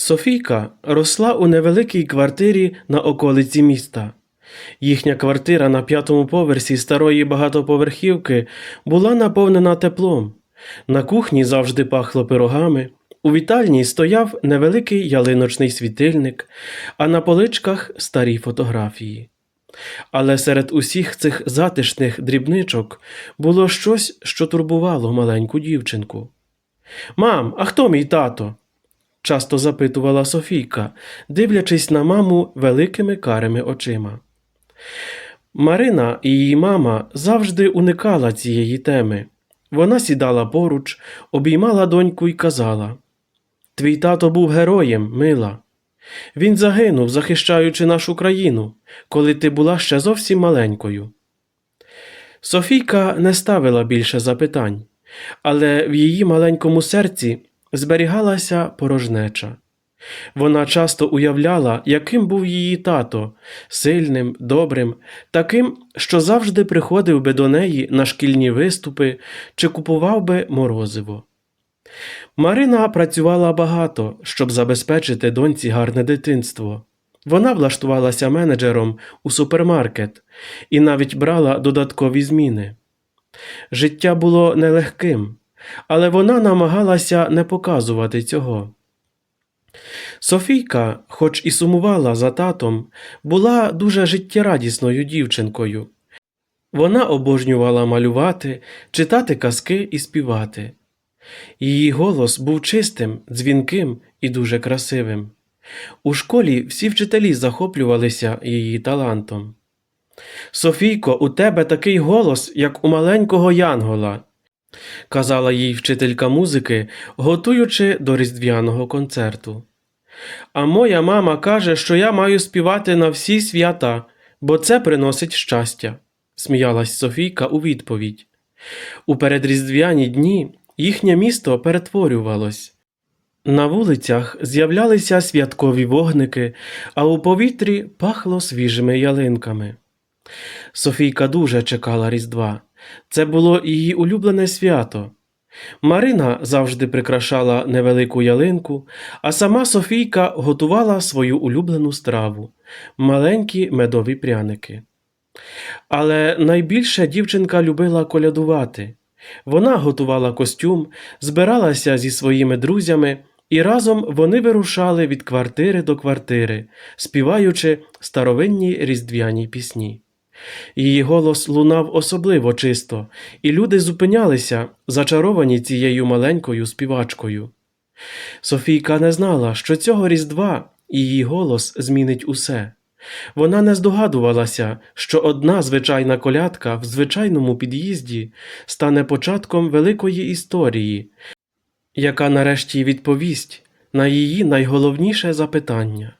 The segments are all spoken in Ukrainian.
Софійка росла у невеликій квартирі на околиці міста. Їхня квартира на п'ятому поверсі старої багатоповерхівки була наповнена теплом. На кухні завжди пахло пирогами, у вітальні стояв невеликий ялиночний світильник, а на поличках старі фотографії. Але серед усіх цих затишних дрібничок було щось, що турбувало маленьку дівчинку. Мам, а хто мій тато? Часто запитувала Софійка, дивлячись на маму великими карими очима. Марина і її мама завжди уникала цієї теми. Вона сідала поруч, обіймала доньку і казала: Твій тато був героєм, мила. Він загинув, захищаючи нашу країну, коли ти була ще зовсім маленькою. Софійка не ставила більше запитань, але в її маленькому серці зберігалася порожнеча. Вона часто уявляла, яким був її тато сильним, добрим, таким, що завжди приходив би до неї на шкільні виступи чи купував би морозиво. Марина працювала багато, щоб забезпечити доньці гарне дитинство. Вона влаштувалася менеджером у супермаркет і навіть брала додаткові зміни. Життя було нелегким, але вона намагалася не показувати цього. Софійка, хоч і сумувала за татом, була дуже життєрадісною дівчинкою. Вона обожнювала малювати, читати казки і співати. Її голос був чистим, дзвінким і дуже красивим. У школі всі вчителі захоплювалися її талантом. Софійко, у тебе такий голос, як у маленького янгола, казала їй вчителька музики, готуючи до різдвяного концерту. А моя мама каже, що я маю співати на всі свята, бо це приносить щастя, сміялась Софійка у відповідь. У передріздвяні дні їхнє місто перетворювалось. На вулицях з'являлися святкові вогники, а у повітрі пахло свіжими ялинками. Софійка дуже чекала Різдва. Це було її улюблене свято. Марина завжди прикрашала невелику ялинку, а сама Софійка готувала свою улюблену страву маленькі медові пряники. Але найбільше дівчинка любила колядувати. Вона готувала костюм, збиралася зі своїми друзями, і разом вони вирушали від квартири до квартири, співаючи старовинні різдвяні пісні. Її голос лунав особливо чисто, і люди зупинялися, зачаровані цією маленькою співачкою. Софійка не знала, що цього різдва її голос змінить усе. Вона не здогадувалася, що одна звичайна колядка в звичайному під'їзді стане початком великої історії, яка нарешті відповість на її найголовніше запитання.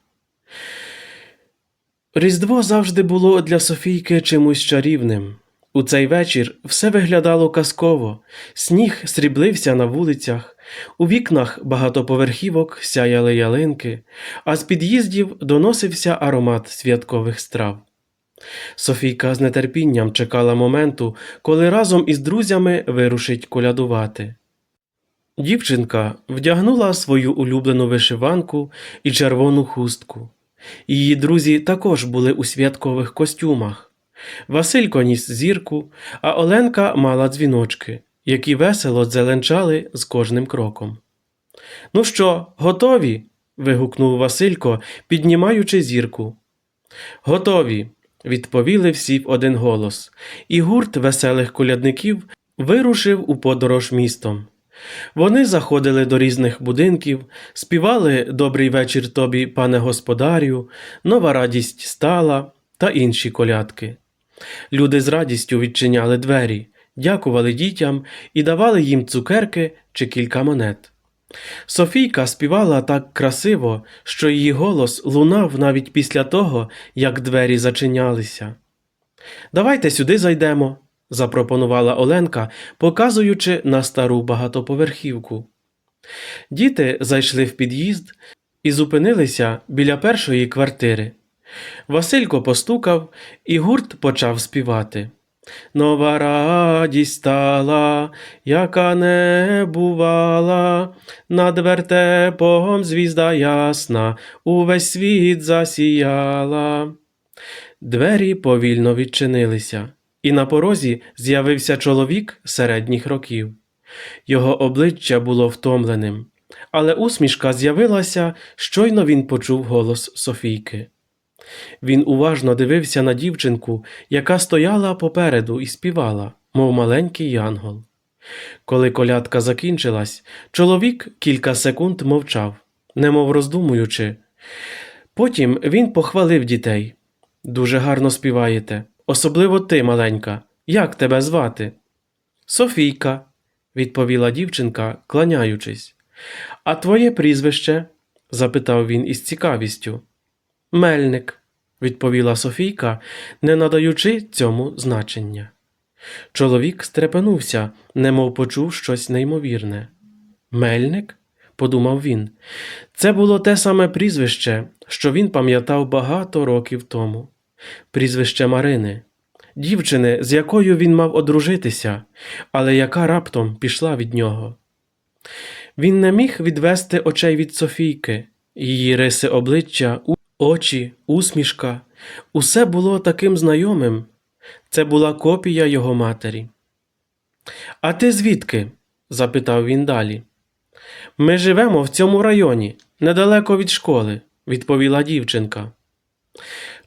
Різдво завжди було для Софійки чимось чарівним. У цей вечір все виглядало казково, сніг сріблився на вулицях, у вікнах багатоповерхівок сяяли ялинки, а з під'їздів доносився аромат святкових страв. Софійка з нетерпінням чекала моменту, коли разом із друзями вирушить колядувати. Дівчинка вдягнула свою улюблену вишиванку і червону хустку. Її друзі також були у святкових костюмах. Василько ніс зірку, а Оленка мала дзвіночки, які весело дзеленчали з кожним кроком. Ну що, готові? вигукнув Василько, піднімаючи зірку. Готові, відповіли всі в один голос, і гурт веселих колядників вирушив у подорож містом. Вони заходили до різних будинків, співали Добрий вечір тобі, пане господарю, нова радість стала та інші колядки. Люди з радістю відчиняли двері, дякували дітям і давали їм цукерки чи кілька монет. Софійка співала так красиво, що її голос лунав навіть після того, як двері зачинялися. Давайте сюди зайдемо, запропонувала Оленка, показуючи на стару багатоповерхівку. Діти зайшли в під'їзд і зупинилися біля першої квартири. Василько постукав, і гурт почав співати. нова радість стала, яка не бувала, над вертепом звізда ясна, увесь світ засіяла. Двері повільно відчинилися, і на порозі з'явився чоловік середніх років. Його обличчя було втомленим, але усмішка з'явилася, щойно він почув голос Софійки. Він уважно дивився на дівчинку, яка стояла попереду і співала, мов маленький янгол. Коли колядка закінчилась, чоловік кілька секунд мовчав, немов роздумуючи. Потім він похвалив дітей. Дуже гарно співаєте, особливо ти, маленька. Як тебе звати? Софійка, відповіла дівчинка, кланяючись. А твоє прізвище? запитав він із цікавістю. Мельник, відповіла Софійка, не надаючи цьому значення. Чоловік стрепенувся, немов почув щось неймовірне. Мельник? подумав він. Це було те саме прізвище, що він пам'ятав багато років тому. Прізвище Марини, дівчини, з якою він мав одружитися, але яка раптом пішла від нього. Він не міг відвести очей від Софійки, її риси обличчя, очі, усмішка. Усе було таким знайомим. Це була копія його матері. А ти звідки? запитав він далі. Ми живемо в цьому районі, недалеко від школи, відповіла дівчинка.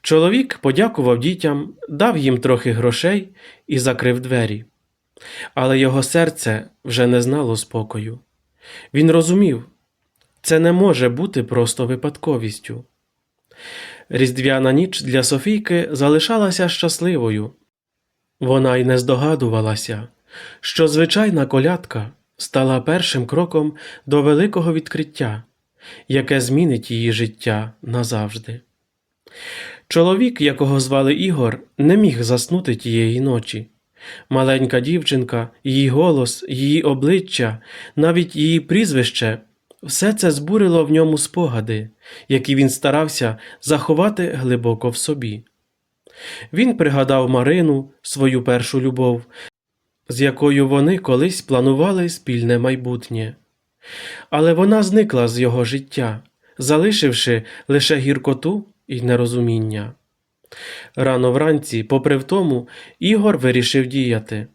Чоловік подякував дітям, дав їм трохи грошей і закрив двері. Але його серце вже не знало спокою. Він розумів, це не може бути просто випадковістю. Різдвяна ніч для Софійки залишалася щасливою. Вона й не здогадувалася, що звичайна колядка стала першим кроком до великого відкриття, яке змінить її життя назавжди. Чоловік, якого звали Ігор, не міг заснути тієї ночі. Маленька дівчинка, її голос, її обличчя, навіть її прізвище все це збурило в ньому спогади, які він старався заховати глибоко в собі. Він пригадав Марину, свою першу любов, з якою вони колись планували спільне майбутнє. Але вона зникла з його життя, залишивши лише гіркоту і нерозуміння. Рано вранці, попри втому, Ігор вирішив діяти.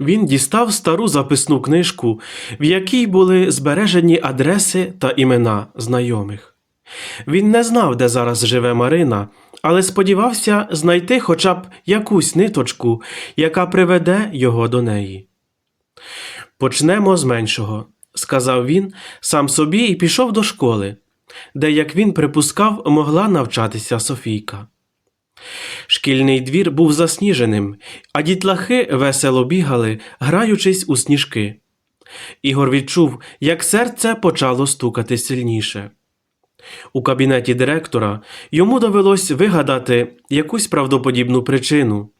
Він дістав стару записну книжку, в якій були збережені адреси та імена знайомих. Він не знав, де зараз живе Марина, але сподівався знайти хоча б якусь ниточку, яка приведе його до неї. Почнемо з меншого, сказав він сам собі і пішов до школи, де, як він припускав, могла навчатися Софійка. Шкільний двір був засніженим, а дітлахи весело бігали, граючись у сніжки. Ігор відчув, як серце почало стукати сильніше. У кабінеті директора йому довелось вигадати якусь правдоподібну причину.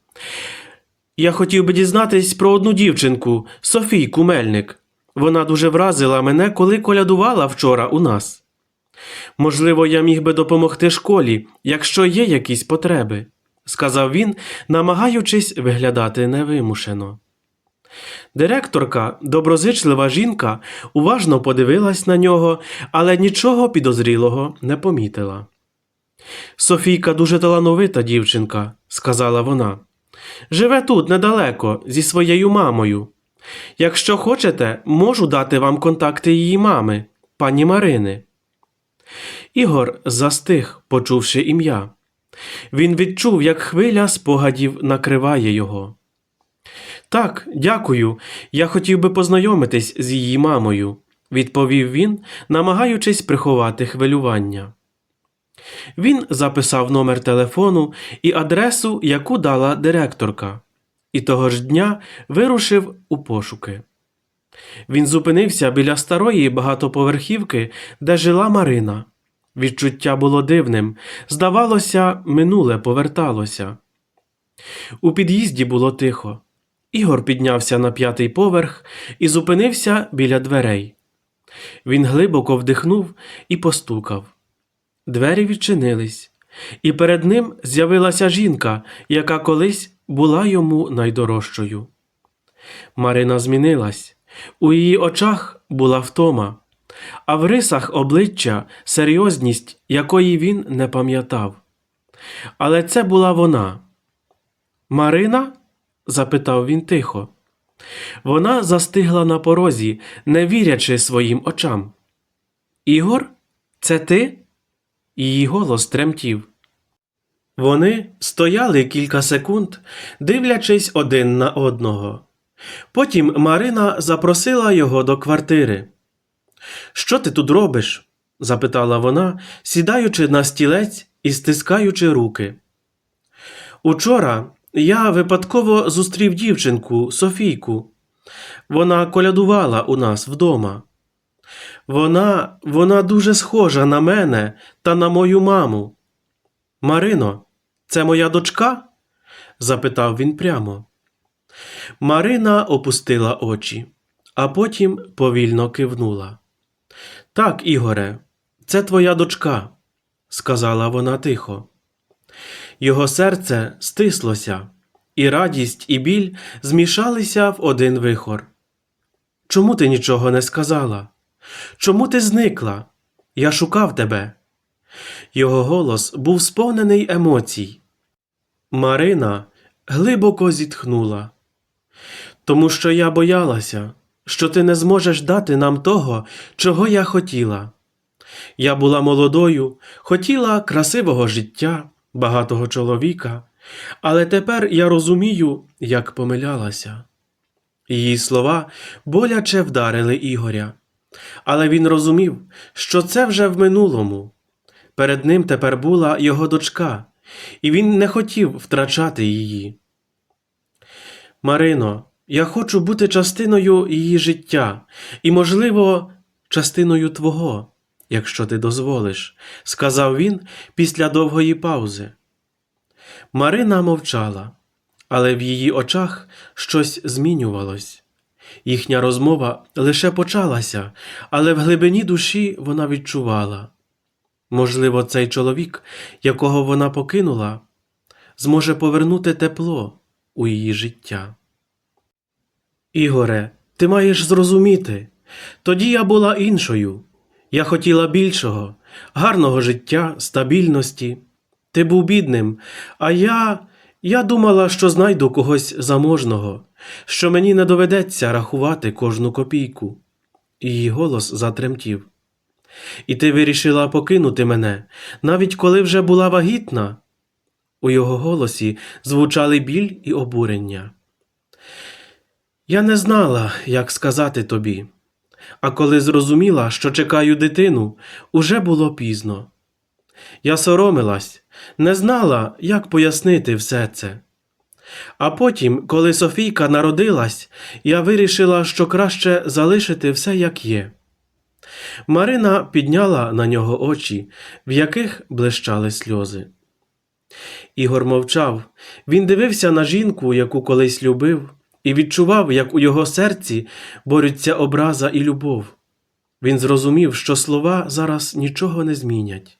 Я хотів би дізнатись про одну дівчинку, Софійку Мельник. Вона дуже вразила мене, коли колядувала вчора у нас. Можливо, я міг би допомогти школі, якщо є якісь потреби, сказав він, намагаючись виглядати невимушено. Директорка, доброзичлива жінка, уважно подивилась на нього, але нічого підозрілого не помітила. Софійка дуже талановита дівчинка, сказала вона. Живе тут недалеко, зі своєю мамою. Якщо хочете, можу дати вам контакти її мами, пані Марини. Ігор застиг, почувши ім'я. Він відчув, як хвиля спогадів накриває його. Так, дякую. Я хотів би познайомитись з її мамою, відповів він, намагаючись приховати хвилювання. Він записав номер телефону і адресу, яку дала директорка, і того ж дня вирушив у пошуки. Він зупинився біля старої багатоповерхівки, де жила Марина. Відчуття було дивним, здавалося, минуле поверталося. У під'їзді було тихо. Ігор піднявся на п'ятий поверх і зупинився біля дверей. Він глибоко вдихнув і постукав. Двері відчинились, і перед ним з'явилася жінка, яка колись була йому найдорожчою. Марина змінилась, у її очах була втома, а в рисах обличчя серйозність, якої він не пам'ятав. Але це була вона. Марина? запитав він тихо. Вона застигла на порозі, не вірячи своїм очам. Ігор, це ти? Її голос тремтів. Вони стояли кілька секунд, дивлячись один на одного. Потім Марина запросила його до квартири. Що ти тут робиш? запитала вона, сідаючи на стілець і стискаючи руки. Учора я випадково зустрів дівчинку Софійку. Вона колядувала у нас вдома. Вона, вона дуже схожа на мене та на мою маму. Марино, це моя дочка? запитав він прямо. Марина опустила очі, а потім повільно кивнула. Так, Ігоре, це твоя дочка, сказала вона тихо. Його серце стислося, і радість, і біль змішалися в один вихор. Чому ти нічого не сказала? Чому ти зникла? Я шукав тебе. Його голос був сповнений емоцій. Марина глибоко зітхнула. Тому що я боялася, що ти не зможеш дати нам того, чого я хотіла. Я була молодою, хотіла красивого життя, багатого чоловіка, але тепер я розумію, як помилялася. Її слова боляче вдарили Ігоря, але він розумів, що це вже в минулому. Перед ним тепер була його дочка, і він не хотів втрачати її. Марино, я хочу бути частиною її життя і, можливо, частиною твого, якщо ти дозволиш, сказав він після довгої паузи. Марина мовчала, але в її очах щось змінювалось. Їхня розмова лише почалася, але в глибині душі вона відчувала. Можливо, цей чоловік, якого вона покинула, зможе повернути тепло у її життя. Ігоре, ти маєш зрозуміти. Тоді я була іншою. Я хотіла більшого, гарного життя, стабільності. Ти був бідним, а я. Я думала, що знайду когось заможного, що мені не доведеться рахувати кожну копійку. Її голос затремтів. І ти вирішила покинути мене, навіть коли вже була вагітна. У його голосі звучали біль і обурення. Я не знала, як сказати тобі, а коли зрозуміла, що чекаю дитину, уже було пізно. Я соромилась, не знала, як пояснити все це. А потім, коли Софійка народилась, я вирішила, що краще залишити все як є. Марина підняла на нього очі, в яких блищали сльози. Ігор мовчав, він дивився на жінку, яку колись любив, і відчував, як у його серці борються образа і любов. Він зрозумів, що слова зараз нічого не змінять.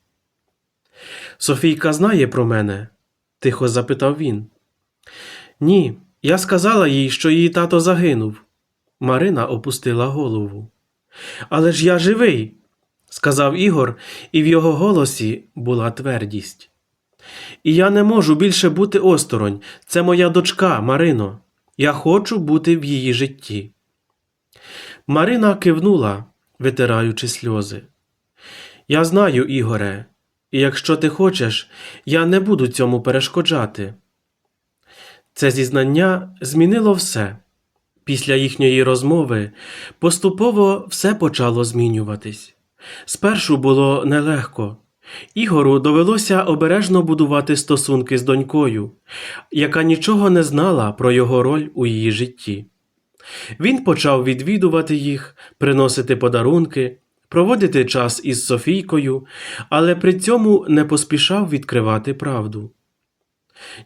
Софійка знає про мене? тихо запитав він. Ні, я сказала їй, що її тато загинув. Марина опустила голову. Але ж я живий, сказав Ігор, і в його голосі була твердість. І я не можу більше бути осторонь. Це моя дочка, Марино. Я хочу бути в її житті. Марина кивнула, витираючи сльози. Я знаю, Ігоре, і якщо ти хочеш, я не буду цьому перешкоджати. Це зізнання змінило все. Після їхньої розмови поступово все почало змінюватись. Спершу було нелегко. Ігору довелося обережно будувати стосунки з донькою, яка нічого не знала про його роль у її житті. Він почав відвідувати їх, приносити подарунки, проводити час із Софійкою, але при цьому не поспішав відкривати правду.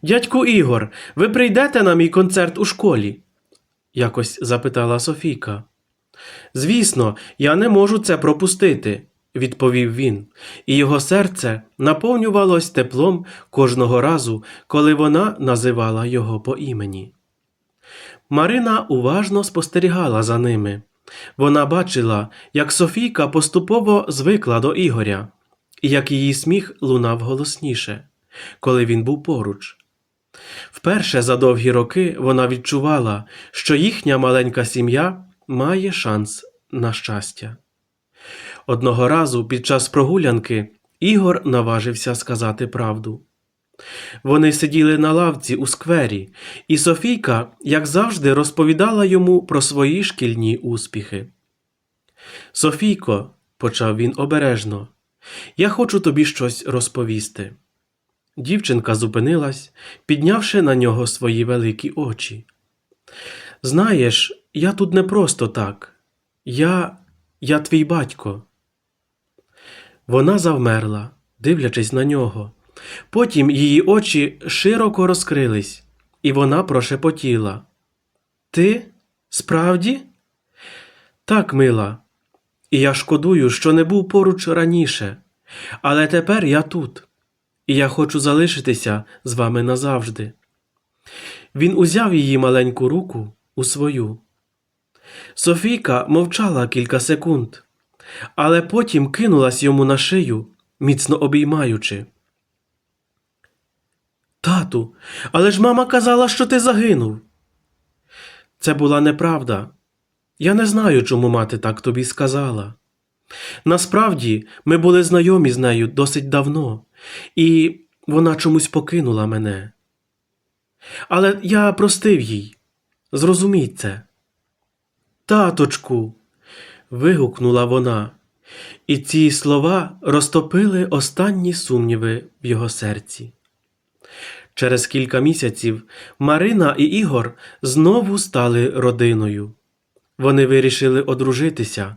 Дядьку Ігор, ви прийдете на мій концерт у школі? якось запитала Софійка. Звісно, я не можу це пропустити, відповів він, і його серце наповнювалось теплом кожного разу, коли вона називала його по імені. Марина уважно спостерігала за ними. Вона бачила, як Софійка поступово звикла до Ігоря, і як її сміх лунав голосніше, коли він був поруч. Вперше за довгі роки вона відчувала, що їхня маленька сім'я має шанс на щастя. Одного разу під час прогулянки Ігор наважився сказати правду. Вони сиділи на лавці у сквері, і Софійка, як завжди, розповідала йому про свої шкільні успіхи. Софійко, почав він обережно, я хочу тобі щось розповісти. Дівчинка зупинилась, піднявши на нього свої великі очі. Знаєш, я тут не просто так. Я. я твій батько. Вона завмерла, дивлячись на нього. Потім її очі широко розкрились, і вона прошепотіла. Ти? Справді? Так, мила. І я шкодую, що не був поруч раніше, але тепер я тут, і я хочу залишитися з вами назавжди. Він узяв її маленьку руку у свою. Софійка мовчала кілька секунд, але потім кинулась йому на шию, міцно обіймаючи. Тату, але ж мама казала, що ти загинув. Це була неправда. Я не знаю, чому мати так тобі сказала. Насправді, ми були знайомі з нею досить давно, і вона чомусь покинула мене. Але я простив їй. Зрозуміть це. Таточку. Вигукнула вона, і ці слова розтопили останні сумніви в його серці. Через кілька місяців Марина і Ігор знову стали родиною. Вони вирішили одружитися,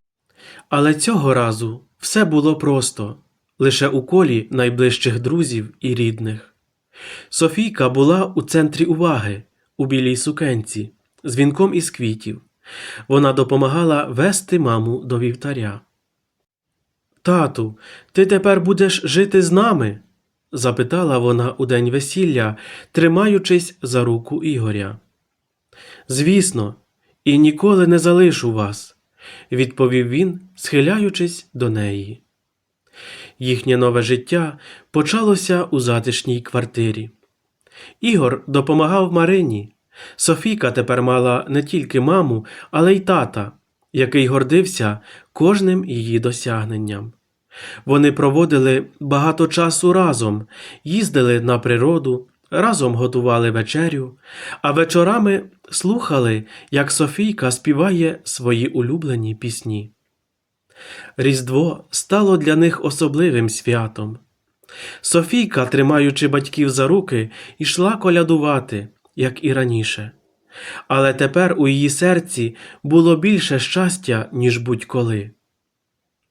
але цього разу все було просто лише у колі найближчих друзів і рідних. Софійка була у центрі уваги у білій сукенці з вінком із квітів. Вона допомагала вести маму до вівтаря. Тату, ти тепер будеш жити з нами? запитала вона у день весілля, тримаючись за руку Ігоря. Звісно, і ніколи не залишу вас, відповів він, схиляючись до неї. Їхнє нове життя почалося у затишній квартирі. Ігор допомагав Марині. Софійка тепер мала не тільки маму, але й тата, який гордився кожним її досягненням. Вони проводили багато часу разом, їздили на природу, разом готували вечерю, а вечорами слухали, як Софійка співає свої улюблені пісні. Різдво стало для них особливим святом. Софійка, тримаючи батьків за руки, йшла колядувати, як і раніше. Але тепер у її серці було більше щастя, ніж будь-коли.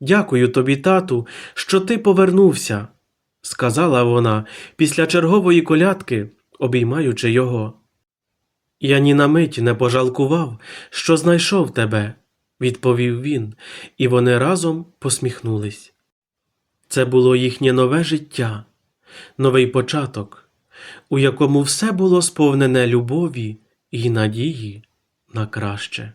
Дякую тобі, тату, що ти повернувся, сказала вона після чергової колядки, обіймаючи його. Я ні на мить не пожалкував, що знайшов тебе, відповів він, і вони разом посміхнулись. Це було їхнє нове життя, новий початок, у якому все було сповнене любові і надії на краще.